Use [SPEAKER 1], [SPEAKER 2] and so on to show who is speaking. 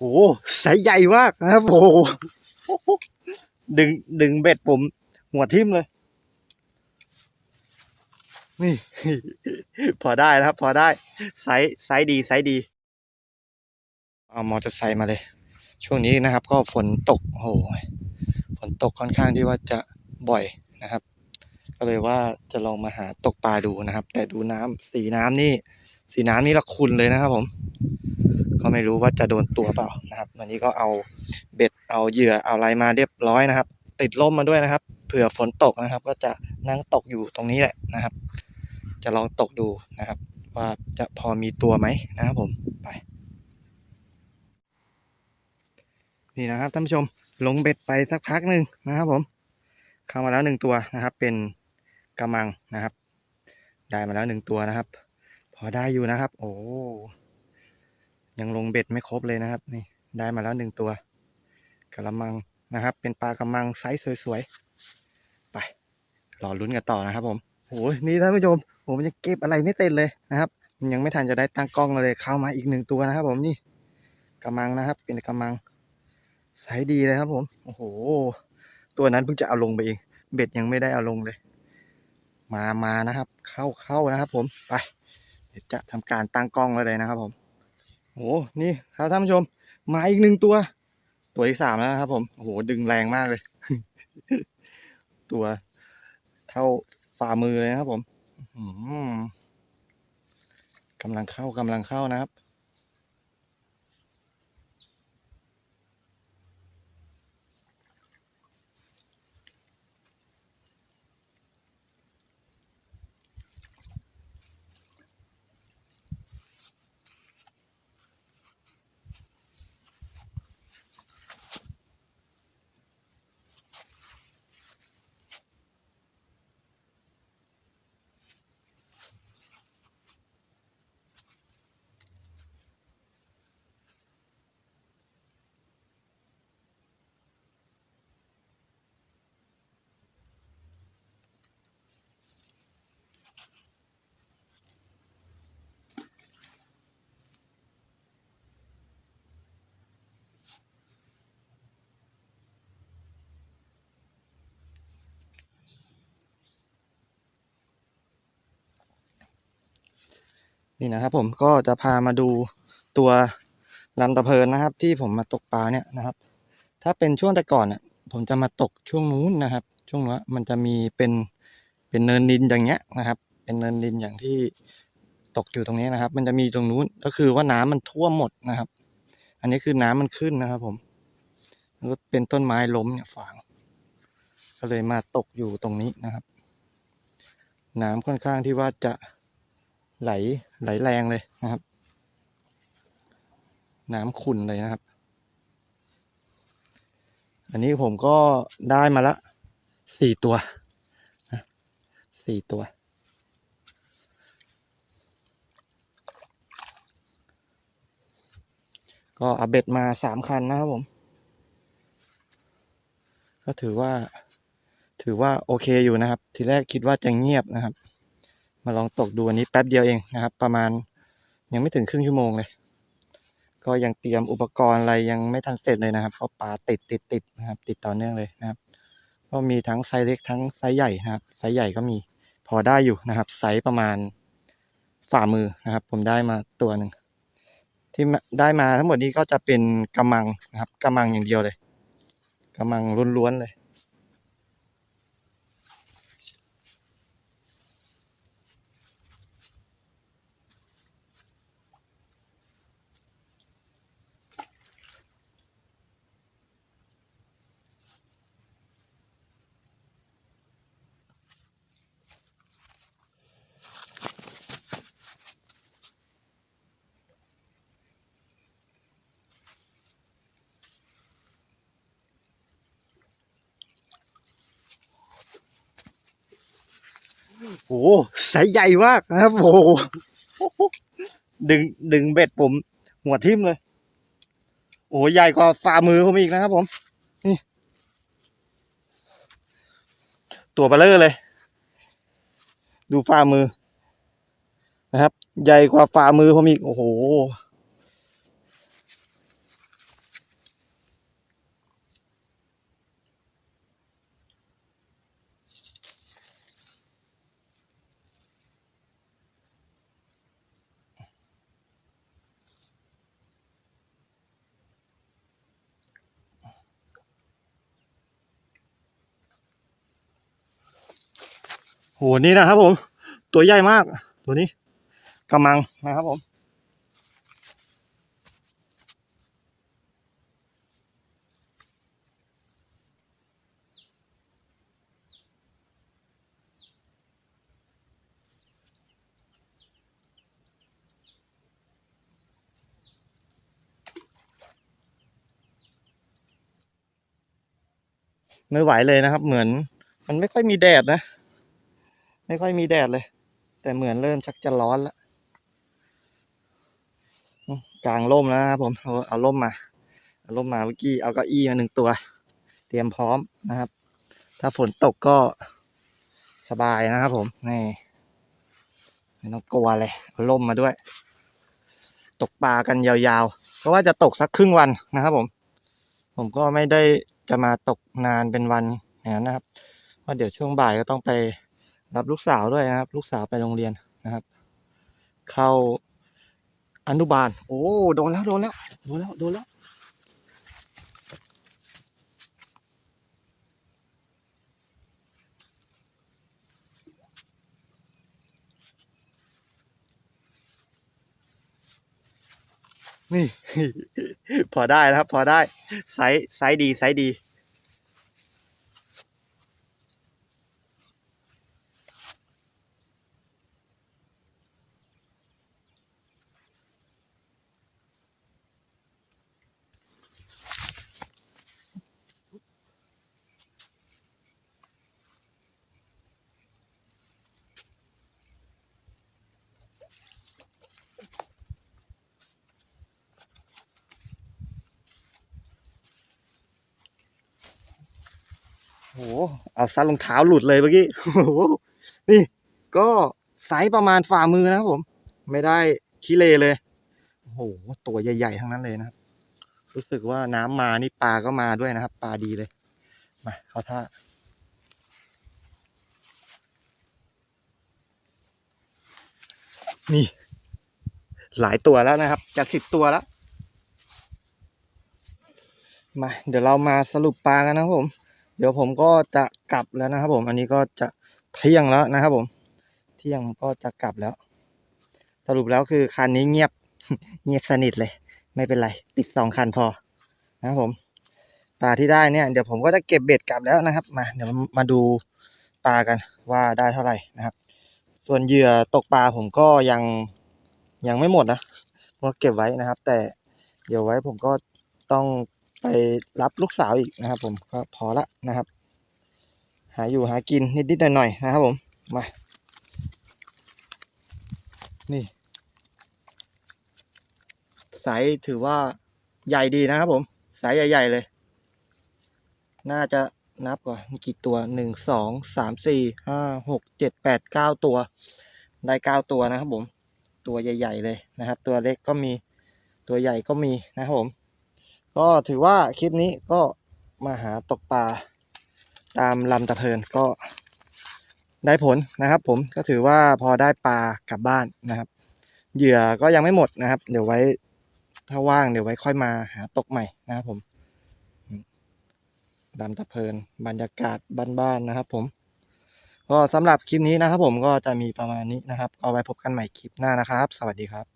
[SPEAKER 1] โอ้สายใหญ่มากนะครับโอ้ดึงดึงเบ็ดผม หัวทิ่มเลย นี่ พอได้นะครับ พอได้ไซส์ไซส์ดีไซส์ดี เอามอเตอร์ไซค์มาเลย ช่วงนี้นะครับ ก็ฝนตกโอ้โหฝนตกค่อนข้างที่ว่าจะบ่อยนะครับ ก็เลยว่าจะลองมาหาตกปลาดูนะครับ แต่ดูน้ำสีน้ำนี่ สีน้ำนี่ละคุณเลยนะครับผม ก็ไม่รู้ว่าจะโดนตัวเปล่านะครับ วันนี้ก็เอาเบ็ดเอาเหยื่อเอาอะไรมาเรียบร้อยนะครับ ติดร่มมาด้วยนะครับ เผื่อฝนตกนะครับ ก็จะนั่งตกอยู่ตรงนี้แหละนะครับ จะลองตกดูนะครับ ว่าจะพอมีตัวไหมนะครับผมไป นี่นะครับท่านผู้ชมลงเบ็ดไปสักพักหนึ่งนะครับผม เข้ามาแล้วหนึ่งตัวนะครับ เป็นกระมังนะครับ ได้มาแล้วหนึ่งตัวนะครับ พอได้อยู่นะครับ โอ้ ยังลงเบ็ดไม่ครบเลยนะครับ นี่ได้มาแล้วหนึ่งตัวกระมังนะครับ เป็นปลากระมังไซส์สวยๆ ไป รอลุ้นกันต่อนะครับผมโอ้นี่ท่านผู้ชมผมยังเก็บอะไรไม่เต็มเลยนะครับ ยังไม่ทันจะได้ตั้งกล้องเลยเข้ามาอีกหนึ่งตัวนะครับ ผมนี่กระมังนะครับ เป็นกระมังไซส์ดีเลยครับ ผมโอ้โห ตัวนั้นเพิ่งจะเอาลงไปเองเบ็ดยังไม่ได้เอาลงเลย มามานะครับ เข้าเข้านะครับ ผมไป เดี๋ยวจะทำการตั้งกล้องเลยนะครับผม โอ้นี่ครับท่านผู้ชม มาอีกหนึ่งตัว ตัวที่สามแล้วครับผม โอ้โห ดึงแรงมากเลย ตัวเท่าฝ่ามือเลยนะครับผมกำลังเข้ากำลังเข้านะครับ นี่นะครับผมก็จะพามาดูตัวลำตะเพินนะครับ ที่ผมมาตกปลาเนี่ยนะครับ ถ้าเป็นช่วงแต่ก่อนเนี่ยผมจะมาตกช่วงนู้นนะครับ ช่วงนี้นมันจะมีเป็นเป็นเนินดินอย่างเงี้ยนะครับ เป็นเนินดินอย่างที่ตกอยู่ตรงนี้นะครับ มันจะมีตรงนู้นก็คือว่าน้ำมันท่วมหมดนะครับ อันนี้คือน้ำมันขึ้นนะครับ ผมแล้วก็เป็นต้นไม้ล้มเนี่ยฝางก็เลยมาตกอยู่ตรงนี้นะครับ น้ำค่อนข้างที่ว่าจะ ไหลไหลแรงเลยนะครับ น้ำขุ่นเลยนะครับ อันนี้ผมก็ได้มาละสี่ตัวนะสี่ตัว ก็เอาเบ็ดมาสามคันนะครับผม ก็ถือว่าถือว่าโอเคอยู่นะครับ ทีแรกคิดว่าจะเงียบนะครับ มาลองตกดูอันนี้แป๊บเดียวเองนะครับ ประมาณยังไม่ถึงครึ่งชั่วโมงเลย ก็ยังเตรียมอุปกรณ์อะไรยังไม่ทันเสร็จเลยนะครับเพราะปลาติดติดติดนะครับ ติดต่อเนื่องเลยนะครับ ก็มีทั้งไซส์เล็กทั้งไซส์ใหญ่นะครับ ไซส์ใหญ่ก็มีพอได้อยู่นะครับ ไซส์ประมาณฝ่ามือนะครับ ผมได้มาตัวหนึ่งที่ได้มาทั้งหมดนี้ก็จะเป็นกระมังนะครับกระมังอย่างเดียวเลยกระมังล้วนๆเลย โอ้สายใหญ่มากนะครับโอ้โหดึงดึงเบ็ดผม หัวทิ่มเลย โอ้ใหญ่กว่าฝ่ามือผมอีกนะครับ ผมนี่ตัวเบลเลอร์เลย ดูฝ่ามือนะครับ ใหญ่กว่าฝ่ามือผมอีก โอ้โห โหนี่นะครับผม ตัวใหญ่มาก ตัวนี้กำมังนะครับผม ไม่ไหวเลยนะครับ เหมือน มันไม่ค่อยมีแดดนะ ไม่ค่อยมีแดดเลย แต่เหมือนเริ่มชักจะร้อนล้วอืมกลางร่มแล้วนะครับผมเอาเอาร่มมาเอาร่มมาเมื่อกี้เอาเก้าอี้มาหนึ่งตัว เตรียมพร้อมนะครับ ถ้าฝนตกก็สบายนะครับผมนี่ไม่ต้องกลัวเลยเอาร่มมาด้วย ตกปลากันยาวๆ เพราะว่าจะตกสักครึ่งวันนะครับผม ผมก็ไม่ได้จะมาตกนานเป็นวันอย่างนั้นนะครับเพราะเดี๋ยวช่วงบ่ายก็ต้องไป รับลูกสาวด้วยนะครับ ลูกสาวไปโรงเรียนนะครับ เข้าอนุบาล โอ้โดนแล้วโดนแล้วโดนแล้วโดนแล้วนี่ พอได้นะครับ พอได้ ไซส์ไซส์ดี ไซส์ดี หเอาซัดรองเท้าหลุดเลยเมื่อกี้โอ้โหนี่ก็ไซส์ประมาณฝ่ามือนะครับผม ไม่ได้ขี้เลเลยโอ้โหตัวใหญ่ ๆ ทั้งนั้นเลยนะครับ รู้สึกว่าน้ำมานี่ปลาก็มาด้วยนะครับ ปลาดีเลยมาเขาท่านี่ หลายตัวแล้วนะครับ จะสิบตัวแล้ว มา เดี๋ยวเรามาสรุปปลากันนะผม เดี๋ยวผมก็จะกลับแล้วนะครับ ผมอันนี้ก็จะเที่ยงแล้วนะครับ ผม เที่ยงก็จะกลับแล้ว สรุปแล้วคือคันนี้เงียบเงียบสนิทเลย ไม่เป็นไร ติดสองคันพอ นะครับผมปลาที่ได้เนี่ยเดี๋ยวผมก็จะเก็บเบ็ดกลับแล้วนะครับ มาเดี๋ยวมาดูปลากันว่าได้เท่าไหร่นะครับ ส่วนเหยื่อตกปลาผมก็ยังยังไม่หมดนะเพราะว่าเก็บไว้นะครับ แต่เดี๋ยวไว้ผมก็ต้อง ไปรับลูกสาวอีกนะครับ ผมก็พอละนะครับ หาอยู่หากินนิดๆหน่อยๆนะครับผมมานี่ไซส์ถือว่าใหญ่ดีนะครับผมไซส์ใหญ่ๆเลย น่าจะนับก่อนมีกี่ตัวหนึ่งสองสามสี่ห้าหกเจ็ดแปดเก้าตัว ได้เก้าตัวนะครับผม ตัวใหญ่ ๆ เลยนะครับ ตัวเล็กก็มีตัวใหญ่ก็มีนะครับผม ก็ถือว่าคลิปนี้ก็มาหาตกปลาตามลำตะเพินก็ได้ผลนะครับผมก็ถือว่าพอได้ปลากลับบ้านนะครับ เหยื่อก็ยังไม่หมดนะครับ เดี๋ยวไว้ถ้าว่างเดี๋ยวไว้ค่อยมาหาตกใหม่นะครับผมลำตะเพินบรรยากาศบ้านๆนะครับ ผม ก็สำหรับคลิปนี้นะครับผมก็จะมีประมาณนี้นะครับ เอาไว้พบกันใหม่คลิปหน้านะครับ สวัสดีครับ